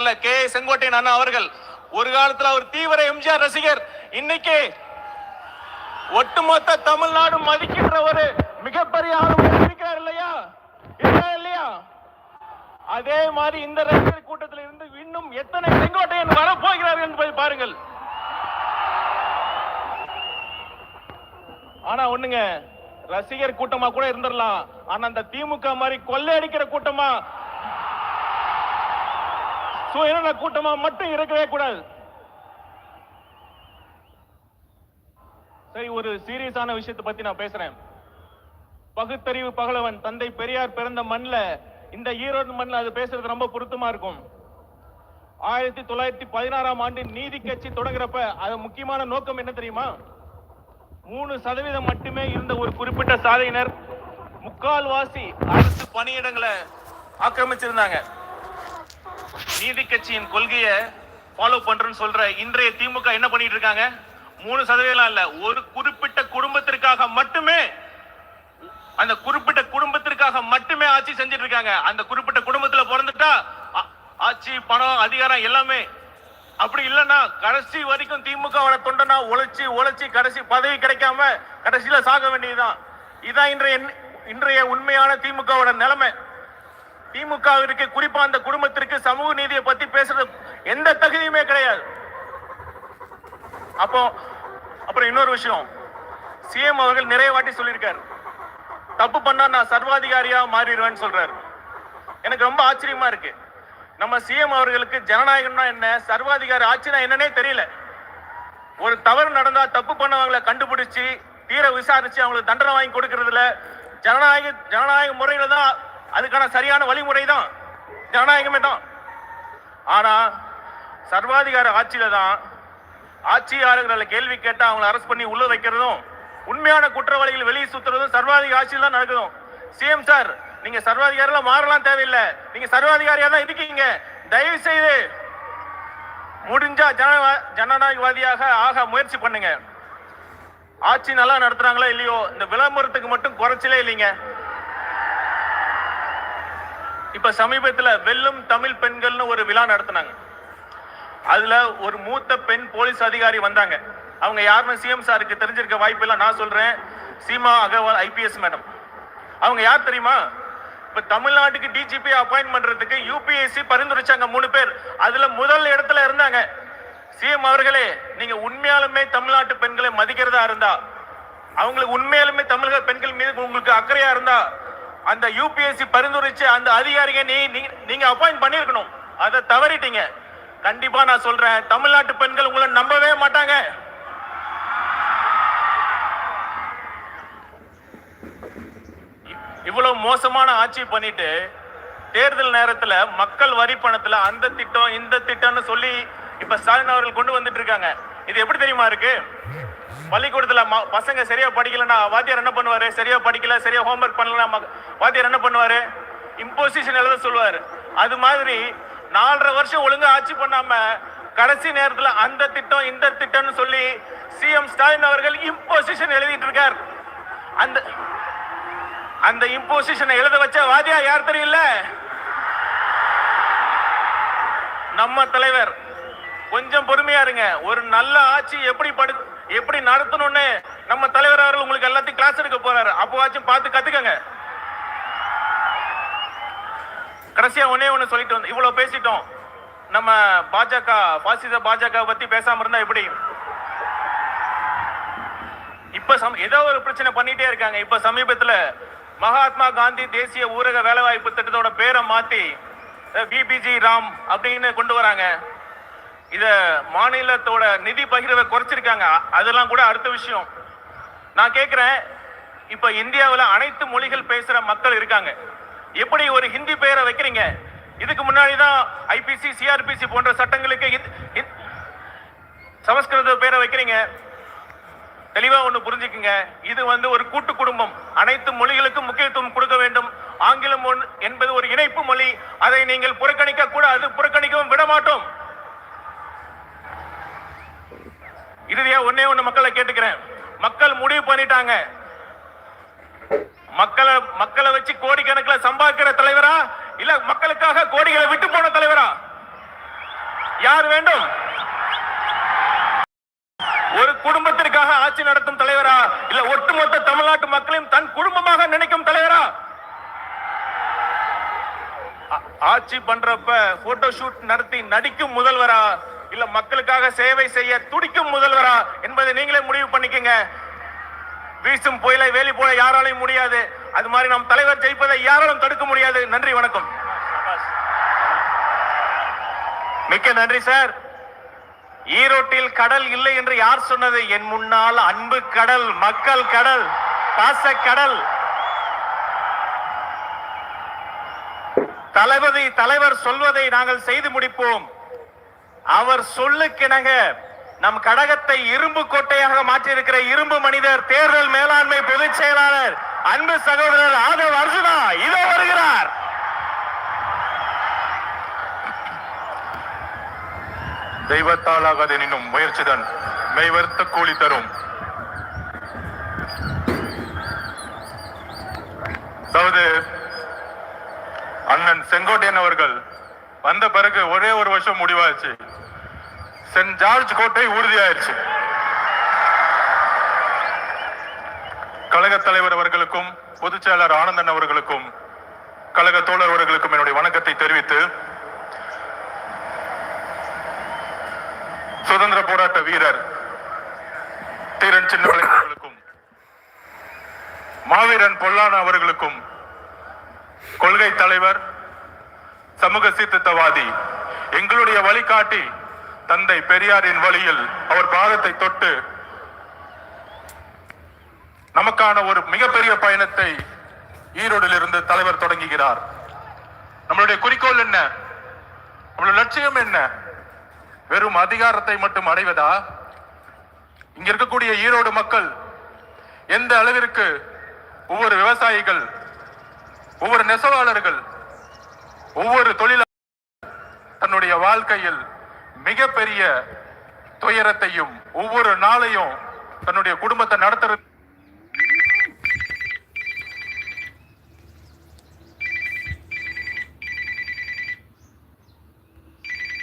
K. Sengottaiyan அண்ணா அவர்கள் ஒரு காலத்துல அவர் தீவிர எம்ஜிஆர் ரசிகர். இன்னைக்கு ஒட்டுமொத்த தமிழ்நாடு மதிக்கின்ற ஒரு மிகப்பெரிய ஆளுமை இருக்கிறார் இல்லையா? இல்லையா? அதே மாதிரி இந்த ரசிகர் கூட்டத்தில் இருந்து இன்னும் எத்தனை செங்கோட்டையன் வரப்போகிறார் என்பதை பாருங்கள். ஆனா ஒண்ணுங்க ரசிகர் கூட்டமா கூட இருந்துடலாம். ஆனா அந்த திமுக மாதிரி கொள்ளையடிக்கிற கூட்டமா சுயநல கூட்டமா மட்டும் இருக்கவே கூடாது. சரி ஒரு சீரியஸான விஷயத்தை பத்தி நான் பேசுறேன். பகுத்தறிவு பகலவன் தந்தை பெரியார் பிறந்த மண்ணில் இந்த ஈரோடு மண்ணில் அது பேசுறது ரொம்ப பொருத்தமா இருக்கும். ஆயிரத்தி தொள்ளாயிரத்தி பதினாறாம் ஆண்டு நீதி கட்சி தொடங்குறப்ப அது முக்கியமான நோக்கம் என்ன தெரியுமா? மூணு சதவீதம் மட்டுமே இருந்த ஒரு குறிப்பிட்ட சாதையினர் முக்கால்வாசி அரசு பணியிடங்களை ஆக்கிரமிச்சிருந்தாங்க. நீதி கட்சியின் கொள்கையை ஃபாலோ பண்றேன்னு சொல்ற இன்றைய திமுக என்ன பண்ணிட்டு இருக்காங்க? மூணு சதவீதம் இல்ல. ஒரு குறிப்பிட்ட குடும்பத்திற்காக மட்டுமே அந்த குறிப்பிட்ட குடும்பத்திற்காக மட்டுமே ஆட்சி செஞ்சுட்டு இருக்காங்க. அந்த குறிப்பிட்ட குடும்பத்துல பிறந்துட்டா ஆட்சி பணம் அதிகாரம் எல்லாமே அப்படி இல்லைன்னா கடைசி வரைக்கும் திமுகவோட தொண்டனா உழைச்சி உழைச்சி கடைசி பதவி கிடைக்காம கடைசியில சாக வேண்டியதுதான். இதான் இன்றைய இன்றைய உண்மையான திமுகவோட நிலைமை. திமுகவிற்கு குறிப்பா அந்த குடும்பத்திற்கு சமூக நீதியை பத்தி பேசுறது எந்த தகுதியுமே கிடையாது. அப்போ அப்புறம் இன்னொரு விஷயம். சிஎம் அவர்கள் நிறைய வாட்டி சொல்லியிருக்காரு. தப்பு பண்ணா நான் சர்வாதிகாரியா மாறிடுவேன்னு சொல்றாரு. எனக்கு ரொம்ப ஆச்சரியமா இருக்கு. நம்ம சிஎம் அவர்களுக்கு ஜனநாயகம்னா என்ன? சர்வாதிகார ஆட்சினா என்னன்னே தெரியல. ஒரு தவறு நடந்தா தப்பு பண்ணவங்களை கண்டுபிடிச்சு தீர விசாரிச்சு அவங்களுக்கு தண்டனை வாங்கி கொடுக்கறதுல ஜனநாயக ஜனநாயக முறையில தான் அதுக்கான சரியான வழிமுறை தான் ஜனநாயகமே தான் ஆனா சர்வாதிகார ஆட்சியில தான் ஆட்சியாளர்களை கேள்வி கேட்டா அவங்களை அரெஸ்ட் பண்ணி உள்ள வைக்கிறதும் உண்மையான குற்றவாளிகள் வெளியே சுத்துறதும் சர்வாதிகார ஆட்சியில் தான் நடக்குதும். சிஎம் சார் நீங்க சர்வாதிகாரிலாம் மாறலாம் தேவையில்லை. நீங்க சர்வாதிகாரியா தான் இருக்கீங்க. தயவு செய்து முடிஞ்சா ஜனநாயக ஜனநாயகவாதியாக ஆக முயற்சி பண்ணுங்க. ஆட்சி நல்லா நடத்துறாங்களா இல்லையோ இந்த விளம்பரத்துக்கு மட்டும் குறைச்சலே இல்லைங்க. இப்ப சமீபத்துல வெல்லும் தமிழ் பெண்கள்னு ஒரு விழா நடத்தினாங்க. அதுல ஒரு மூத்த பெண் போலீஸ் அதிகாரி வந்தாங்க. அவங்க யாருன்னு சிஎம் சாருக்கு தெரிஞ்சிருக்க வாய்ப்பு இல்லை நான் சொல்றேன். Seema Agarwal IPS madam. அவங்க யார் தெரியுமா? இப்ப தமிழ்நாட்டுக்கு டிஜிபி அப்பாயின்ட் பண்றதுக்கு யூபிஎஸ்சி பரிந்துரைச்சாங்க மூணு பேர். அதுல முதல் இடத்துல இருந்தாங்க. சிஎம் அவர்களே நீங்க உண்மையாலுமே தமிழ்நாட்டு பெண்களை மதிக்கிறதா இருந்தா அவங்களுக்கு உண்மையாலுமே தமிழக பெண்கள் மீது உங்களுக்கு அக்கறையா இருந்தா அந்த யூபிஎஸ்சி பரிந்துரைச்ச அந்த அதிகாரிங்க நீ நீங்க அப்பாயிண்ட் பண்ணிருக்கணும் அதை தவறிட்டீங்க. கண்டிப்பா நான் சொல்றேன். தமிழ்நாட்டு பெண்கள் உங்களை நம்பவே மாட்டாங்க. இவ்வளவு மோசமான ஆட்சி பண்ணிட்டு தேர்தல் நேரத்துல மக்கள் வரி பணத்துல அந்த திட்டம் இந்த திட்டம்னு சொல்லி இப்ப ஸ்டாலின் அவர்கள் கொண்டு வந்துட்டு இருக்காங்க. இது எப்படி தெரியுமா இருக்கு? பள்ளிக்கூடத்துல பசங்க சரியா படிக்கலன்னா வாத்தியார் என்ன பண்ணுவாரு? சரியா படிக்கல சரியா ஹோம்ஒர்க் பண்ணலன்னா வாத்தியார் என்ன பண்ணுவாரு? இம்போசிஷன் எழுத சொல்லுவாரு. அது மாதிரி நாலரை வருஷம் ஒழுங்கா ஆட்சி பண்ணாம கடைசி நேரத்துல அந்த திட்டம் இந்த திட்டம்னு சொல்லி சிஎம் ஸ்டாலின் அவர்கள் இம்போசிஷன் எழுதிட்டு இருக்கார். அந்த அந்த இம்போசிஷனை எழுத வச்ச வாதியா யார் தெரியல நம்ம தலைவர். கொஞ்சம் பொறுமையா இருங்க. ஒரு நல்ல ஆட்சி எப்படி படு எப்படி நடத்தணும்னு நம்ம தலைவர் அவர்கள் உங்களுக்கு எல்லாத்தையும் கிளாஸ் எடுக்க போறாரு. அப்போவாச்சும் பார்த்து கத்துக்கங்க. கடைசியா ஒன்னே ஒண்ணு சொல்லிட்டு வந்து இவ்வளவு பேசிட்டோம். நம்ம பாஜக பாசித பாஜக பத்தி பேசாம இருந்தா எப்படி? இப்ப சம் ஏதோ ஒரு பிரச்சனை பண்ணிட்டே இருக்காங்க. இப்ப சமீபத்துல மகாத்மா காந்தி தேசிய ஊரக வேலைவாய்ப்பு திட்டத்தோட பேரை மாத்தி பிபிஜி ராம் அப்படின்னு கொண்டு வராங்க. இத மாநிலத்தோட நிதி பகிர்வை குறைச்சிருக்காங்க. அதெல்லாம் கூட அடுத்த விஷயம். நான் கேக்குறேன் இப்ப இந்தியாவில் அனைத்து மொழிகள் பேசுற மக்கள் இருக்காங்க. எப்படி ஒரு ஹிந்தி பெயரை வைக்கிறீங்க? இதுக்கு முன்னாடி தான் ஐபிசி சிஆர்பிசி போன்ற சட்டங்களுக்கு சமஸ்கிருத பேரை வைக்கிறீங்க. தெளிவா ஒண்ணு புரிஞ்சுக்குங்க. இது வந்து ஒரு கூட்டு குடும்பம். அனைத்து மொழிகளுக்கும் முக்கியத்துவம் கொடுக்க வேண்டும். ஆங்கிலம் என்பது ஒரு இணைப்பு மொழி. அதை நீங்கள் புறக்கணிக்க கூடாது. புறக்கணிக்கவும் விட மாட்டோம் இறுதியா ஒன்னே ஒண்ணு மக்களை கேட்டுக்கிறேன். மக்கள் முடிவு பண்ணிட்டாங்க. மக்களை மக்களை வச்சு கோடிக்கணக்கில் சம்பாதிக்கிற தலைவரா? இல்ல மக்களுக்காக கோடிகளை விட்டு போன தலைவரா? யார் வேண்டும்? ஒரு குடும்பத்திற்காக ஆட்சி நடத்தும் தலைவரா? இல்ல ஒட்டுமொத்த தமிழ்நாட்டு மக்களையும் தன் குடும்பமாக நினைக்கும் தலைவரா? ஆட்சி பண்றப்ப போட்டோ ஷூட் நடத்தி நடிக்கும் முதல்வரா? இல்ல மக்களுக்காக சேவை செய்ய துடிக்கும் முதல்வரா என்பதை நீங்களே முடிவு பண்ணிக்கங்க. வீசும் புயலை வேலி போல யாராலையும் முடியாது. அது மாதிரி நம் தலைவர் ஜெயிப்பதை யாராலும் தடுக்க முடியாது. நன்றி வணக்கம். மிக்க நன்றி சார். ஈரோட்டில் கடல் இல்லை என்று யார் சொன்னது? என் முன்னால் அன்பு கடல் மக்கள் கடல் பாச கடல். தளபதி தலைவர் சொல்வதை நாங்கள் செய்து முடிப்போம். அவர் சொல்லுக்கிணங்க நம் கடகத்தை இரும்பு கோட்டையாக மாற்றியிருக்கிற இரும்பு மனிதர் தேர்தல் மேலாண்மை பொதுச் செயலாளர் அன்பு சகோதரர் ஆதவ் அர்ஜுனா இதோ வருகிறார். தெய்வத்தாலாகாத எனினும் முயற்சிதான் மெய்வர்த்த கூலி தரும். அதாவது அண்ணன் செங்கோட்டையன் அவர்கள் வந்த பிறகு ஒரே ஒரு வருஷம் முடிவாச்சு. சென்ட் ஜார்ஜ் கோட்டை உறுதியாயிருச்சு. கழக தலைவர் அவர்களுக்கும் பொதுச் செயலர் ஆனந்தன் அவர்களுக்கும் கழக தோழர் அவர்களுக்கும் என்னுடைய வணக்கத்தை தெரிவித்து சுதந்திர போராட்ட வீரர் தீரன் சின்ன அவர்களுக்கும் மாவீரன் பொல்லான அவர்களுக்கும் கொள்கை தலைவர் சமூக சீர்திருத்தவாதி எங்களுடைய வழிகாட்டி தந்தை பெரியாரின் வழியில் அவர் பாதத்தை தொட்டு நமக்கான ஒரு மிகப்பெரிய பயணத்தை ஈரோடில் இருந்து தலைவர் தொடங்குகிறார். நம்மளுடைய குறிக்கோள் என்ன? நம்மளுடைய லட்சியம் என்ன? வெறும் அதிகாரத்தை மட்டும் அடைவதா? இங்க இருக்கக்கூடிய ஈரோடு மக்கள் எந்த அளவிற்கு ஒவ்வொரு விவசாயிகள் ஒவ்வொரு நெசவாளர்கள் ஒவ்வொரு தொழிலாளர் தன்னுடைய வாழ்க்கையில் மிகப்பெரிய துயரத்தையும் ஒவ்வொரு நாளையும் தன்னுடைய குடும்பத்தை நடத்துறது